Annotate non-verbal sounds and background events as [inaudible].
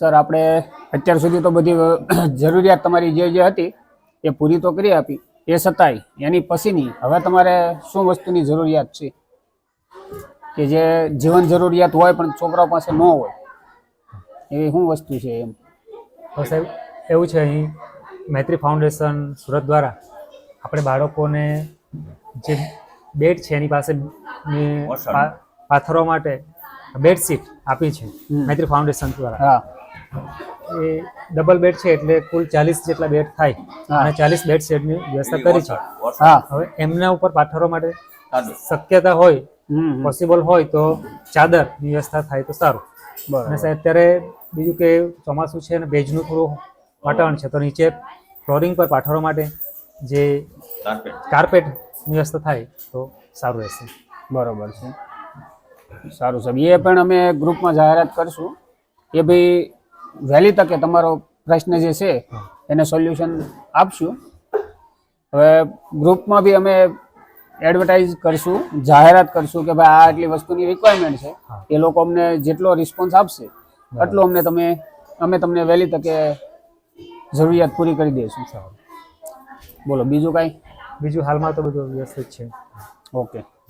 Sir આપણે અત્યાર સુધી તો બધી [coughs] જરૂરિયાત તમારી જે જે હતી એ પૂરી તો કરી આપી. એ છતાંય એની પછીની હવે તમારે શું વસ્તુની જરૂરિયાત છે? કે જે જીવન જરૂરિયાત હોય પણ છોકરાઓ પાસે ન હોય એવી શું વસ્તુ છે એમ? સાહેબ એવું છે અહીં મૈત્રી ફાઉન્ડેશન સુરત દ્વારા આપણે બાળકોને જે બેડ છે એની પાસે પાથરો પાથરવા માટે બેડશીટ આપી છે મૈત્રી ફાઉન્ડેશન દ્વારા. હા. એ ડબલ બેડ છે એટલે કુલ ચાલીસ જેટલા બેડ થાય. હા. અને ચાલીસ બેડ શેડની વ્યવસ્થા કરી છે. હા. હવે એમના ઉપર પાથરવા માટે શક્યતા હોય. પોસિબલ હોય તો ચાદરની વ્યવસ્થા થાય તો સારું. અને સાહેબ અત્યારે બીજું કે ચોમાસું છે અને ભેજનું થોડું વાતાવરણ છે તો નીચે ફ્લોરિંગ પર પાથરવા માટે જે કાર્પેટની વ્યવસ્થા થાય તો સારું રહેશે. બરોબર છે. સારું સાહેબ. એ પણ અમે ગ્રુપમાં જાહેરાત કરશું. એ ભાઈ વહેલી તકે તમારો પ્રશ્ન જે છે એને સોલ્યુશન આપશું. હવે ગ્રુપમાં બી અમે એડવર્ટાઇઝ કરશું જાહેરાત કરશું કે ભાઈ આ આટલી વસ્તુની રિક્વાયરમેન્ટ છે. એ લોકો અમને જેટલો રિસ્પોન્સ આપશે એટલો અમને તમે અમે તમને વહેલી તકે જરૂરિયાત પૂરી કરી દઈશું. બોલો બીજું કાંઈ? બીજું હાલમાં તો બધું વ્યવસ્થિત છે. ઓકે